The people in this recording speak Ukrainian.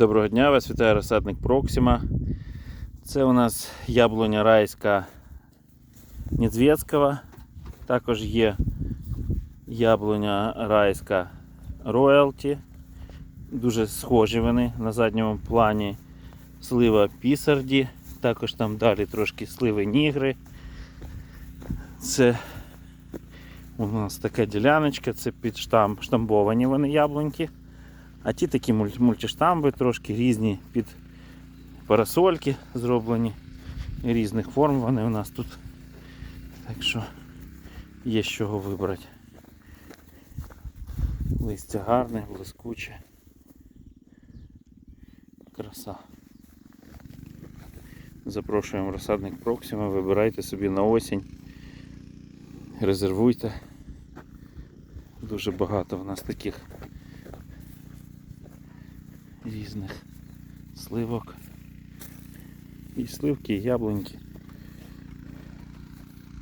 Доброго дня, вас вітає розсадник Проксима. Це у нас яблуня райська Недзвецького. Також є яблуня райська Роялті. Дуже схожі вони на задньому плані. Слива Пісарді. Також там далі трошки сливи Нігри. Це у нас така діляночка, це під штамп, штамбовані вони яблуньки. А ті такі мультиштамби трошки різні під парасольки зроблені різних форм вони у нас тут. Так що є з чого вибрати. Листя гарне, блискуче. Краса. Запрошуємо розсадник Проксима, вибирайте собі на осінь. Резервуйте. Дуже багато в нас таких різних сливок. І сливки, і яблуньки.